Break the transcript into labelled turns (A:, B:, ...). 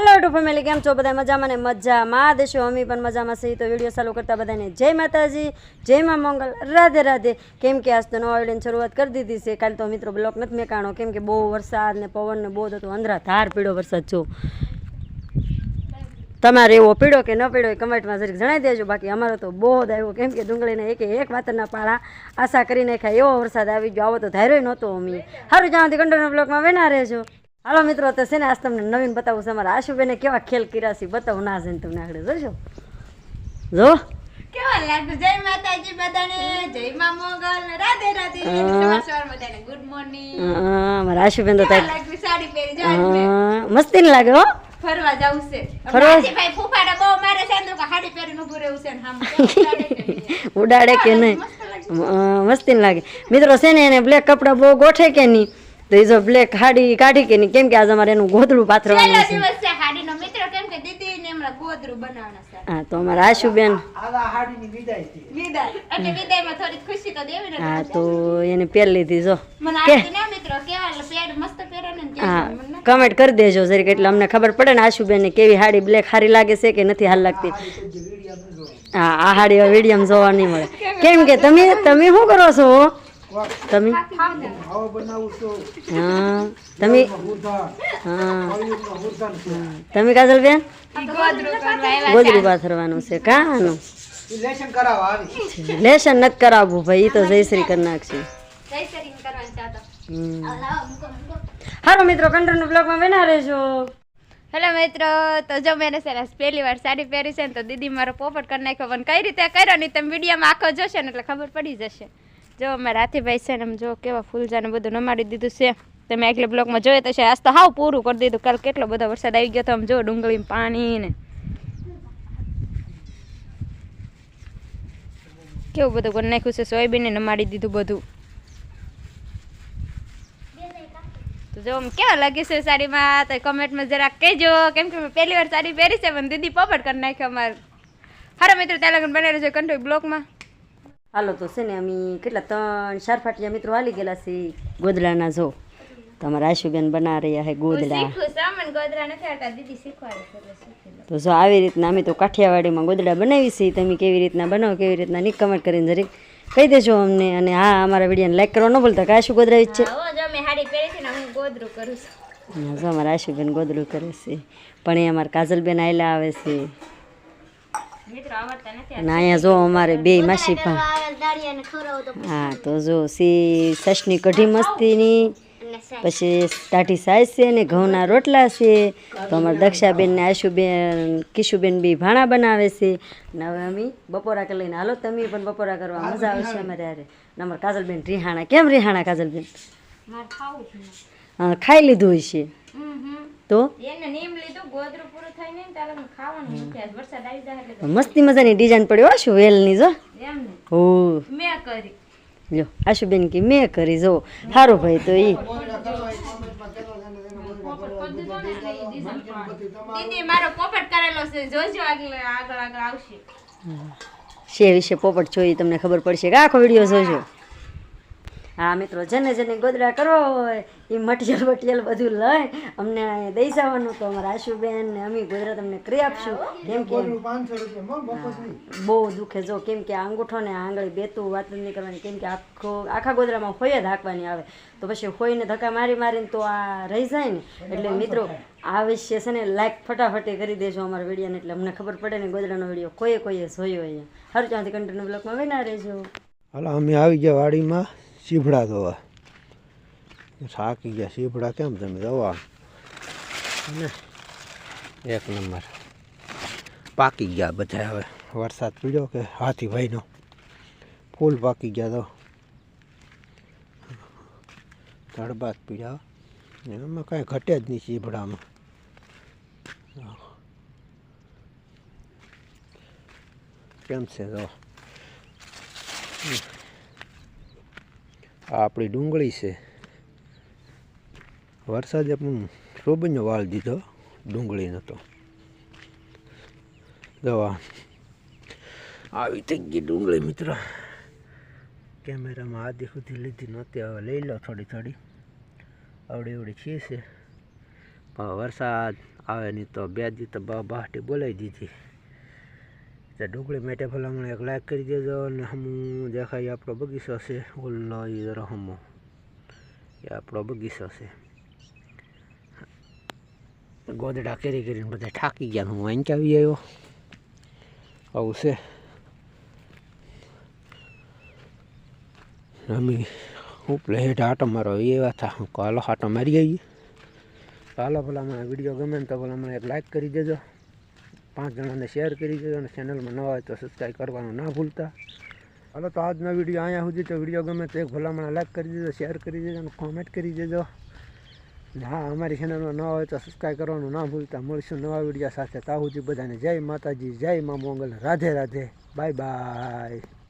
A: Hello two family કેમ છો? બધા મજામાં ને મજામાં? દેશો, અમી પણ મજામાં છીએ. તો વીડિયો ચાલુ કરતા બધાને જય માતાજી, જય મા મંગલ, રાધે રાધે. કેમ કે આજ તો નવા વિડીયોની શરૂઆત કરી દીધી છે. કાલે તો મિત્રો બ્લોક નથી મેકાણો. કેમ કે બહુ વરસાદ ને પવન ને બહુ હતો અંધરા ધાર પીળો વરસાદ જો તમારે એવો પીડો કે ન પીડો એ કમેન્ટમાં જરીક જણાવી દેજો. બાકી અમારો તો બહુ જ આવ્યો. કેમ કે ડુંગળીને એક એક વાતરના પાળા આશા કરી નાખ્યા, એવો વરસાદ આવી ગયો. આવો તો ધાર્યો નહોતો અમી. સારું જ્યાંથી કંટ્રોલના બ્લોકમાં વેના રહેજો. હાલો મિત્રો તો છે ને આજ તમને નવીન બતાવું છે અમારા આશુબેને કેવા ખેલ કર્યા છે બતાવું ના છે ને તમને આગળ. જોશો? જો?
B: કેવા લાગ્યું? જય માતાજી બધાને જય મા મોગલ રાધે રાધે. સવાર સવાર બધાને ગુડ મોર્નિંગ
A: અ, અમારા આશુબેન તો
B: કેવા સાડી પહેરી જો
A: મસ્તી ને લાગે હો.
B: ફરવા જવું છે.
A: ફરવા?
B: ફૂફાડા બહુ મારે છે ને તો પહેરીને ઊભું રહેવું છે ને આમ કેવું લાગે કે નહીં?
A: ઉડાડે કે નહીં?
B: મસ્ત લાગે.
A: અ, મસ્તી ને લાગે. મિત્રો છે ને એને બ્લેક કપડા બહુ ગોઠે કે નહીં? તો એ જો બ્લેક હાડી કાઢી કે નહીં? કેમ કે આજે અમારે એનું ગોદડું પાથરવાનું છે. હા તો અમારા આશુબેન.
B: વિદાય એટલે વિદાયમાં થોડી ખુશી તો દેવી ને
A: હા તો એને પહેરી લીધી જો.
B: મને આવડતી ના મિત્રો કેવા પેડ મસ્ત પહેરે ને કેવું
A: હા કમેન્ટ કરી દેજો જરીક એટલે અમને ખબર પડે ને આશુબેનને કેવી હાડી બ્લેક હારી લાગે છે કે નથી હાલ લાગતી. હા આ હાડી વિડીયમ જોવા નહીં મળે. કેમ કે તમે તમે શું કરો છો? તમે? હા તમે? હા. તમે
B: ગોદરું કરવા
A: ગોદરું પાથરવાનું છે કાનું? લેશન નથી કરાવવું ભાઈ ઈ તો જયશ્રી કરી નાખશે.
B: જય શ્રી મૂકો, મૂકો.
A: હારો મિત્રો કંટ્રોલ બ્લોગમાં બેના રહેજો.
B: હેલો મિત્રો તો જો મેં છે ને પહેલી વાર સાડી પહેરી છે ને તો દીદી મારો પોપટ કરી નાખ્યો પણ કઈ રીતે કર્યો ને તમે વિડીયોમાં આખો જોશે ને એટલે ખબર પડી જશે. જો મારા હાથીભાઈ છે ને જો કેવા ફૂલજાને બધું નમાડી દીધું છે. તમે આગલે બ્લોકમાં જોયે તો છે, આજ તો હાવ પૂરું કરી દીધું. કાલ કેટલો બધો વરસાદ આવી ગયો તો આમ જો ડુંગળી પાણી ને. કેવું બધું કરી નાખ્યું છે સોયાબીન નમાડી દીધું બધું. તો જો કેવા લાગે છે સાડીમાં, તો કમેન્ટમાં જરાક કહેજો. કેમ કે મેં પહેલી વાર સાડી પહેરી છે, પણ દીદી પોપટ કરી નાખ્યો અમારે. હારો મિત્રો, ત્યાં લગન બનાવી છે કંટ્રોલ બ્લોકમાં
A: હાલો તો છે ને અમે કેટલા ત્રણ ચાર ફાટિયા મિત્રો હાલી ગયેલા છે ગોદડાના જો. તમારા આશુબેન બના રહ્યા છે ગોદડા. તો જો આવી રીતના અમે તો કાઠિયાવાડીમાં ગોદડા બનાવી છે તમે કેવી રીતના બનાવો કેવી રીતના ની કમેન્ટ કરીને જરીક કહી દેજો અમને. અને હા અમારા વિડીયોને લાઈક કરવા ન ભૂલતા આશુ ગોદરા જ છે અમારા આશુબેન ગોદડું કરે છે. પણ એ અમારા કાજલબેન આયલા આવે છે. અને અહીંયા જો અમારે બે માસી પણ. હા તો જો સી સસની કઢી મસ્તીની પછી ટાઢી સાઈઝ છે ને ઘઉંના રોટલા છે. તો અમારે દક્ષાબેન ને આશુબેન કિશુબેન બી ભાણા બનાવે છે. ને હવે અમે બપોરા કરી લઈને હાલો. તમે પણ બપોરા કરવા મજા આવશે અમારે યારે ને અમારા કાજલબેન રિહાણા. કેમ રિહાણા કાજલબેન?
B: છે
A: હા, ખાઈ લીધું હોય
B: હમ
A: તો? મસ્તી મજાની ડિઝાઇન પડ્યો શું વેલની જો? હો.
B: મેં કરી.
A: આશુબેન કે મેં કરી જો. સારું ભાઈ તો ઈ.
B: પોપટ કરેલો છે. જોજો આગળ આગળ આગળ આવશે.
A: શે વિશે પોપટ જોઈ તમને ખબર પડશે કે આખો વીડિયો જોજો. હા મિત્રો જેને જેને ગોદડા કરવા હોય એ મટીરિયલ વટીરિયલ બધું લઈ અમને દઈ જવાનું. તો અમારા આશુબેન ને અમે ગોદડા તમને કરી આપશું. કેમ કે બહુ દુખે. જો કેમ કે આ અંગૂઠો ને આંગળી બેતું વાત જ નહીં કરવાની. કેમ કે આખો આખા ગોદડામાં હોય જ હાંકવાની આવે. તો પછી હોઈને ધક્કા મારી મારીને તો આ રહી જાય ને. એટલે મિત્રો આ વિશે છે ને લાઈક ફટાફટી કરી દેજો અમારા વિડીયોને. એટલે અમને ખબર પડે ને ગોદડાનો વીડિયો કોઈએ કોઈએ જોયો હોય હર ત્યાંથી કન્ટિન્યુ બ્લોકમાં વિના રહેજો.
C: હાલો અમે આવી ગયા વાડીમાં. સીભડા ધોવા થાકી ગયા સીભડા કેમ તમે ધોવા ને એક નંબર પાકી ગયા બધા હવે વરસાદ પીડ્યો કે હાથી ભાઈનો ફૂલ પાકી ગયા તો તડબાત પીડ્યા એમાં કાંઈ ઘટે જ નહીં સીભડામાં કેમ છે તો આ આપણી ડુંગળી છે. વરસાદે પણ સોબીનો વાળ દીધો ડુંગળીનો તો. દવા. આવી થઈ ગઈ ડુંગળી મિત્ર. કેમેરામાં આદિ સુધી લીધી નહોતી, હવે લઈ લો થોડી થોડી. આવડી એવડી છે પણ વરસાદ આવે નહીં તો બે દી તો બહાટી બોલાવી દીધી. તો ડુંગળી મેટે ભલામણ એક લાઈક કરી દેજો અને હમું દેખાય આપણો બગીચો છે ઓલો એ જરા હમો એ આપણો બગીચો છે ગોદડા કરી કરીને બધા થાકી ગયા હું અહીં આવી આવ્યો આવું છે અમે ઉપલે હેઠ આટો મારો એવા થા હું કહો હાલો આટો મારી આવીએ ચાલો ભલા મને વીડિયો ગમે ને તો ભલા મને એક લાઈક કરી દેજો પાંચ જણાને શેર કરી દેજો અને ચેનલમાં નવા હોય તો સબસ્ક્રાઈબ કરવાનું ના ભૂલતા. હાલો તો આજનો વીડિયો અહીંયા સુધી. તો વીડિયો ગમે તો એક ભલામણ લાઈક કરી દેજો શેર કરી દેજો અને કોમેન્ટ કરી દેજો. હા, અમારી ચેનલમાં નવા હોય તો સબસ્ક્રાઈબ કરવાનું ના ભૂલતા. મળીશું નવા વીડિયો સાથે. તાહુજી બધાને જય માતાજી, જય મા મોંગલ. રાધે રાધે. Bye bye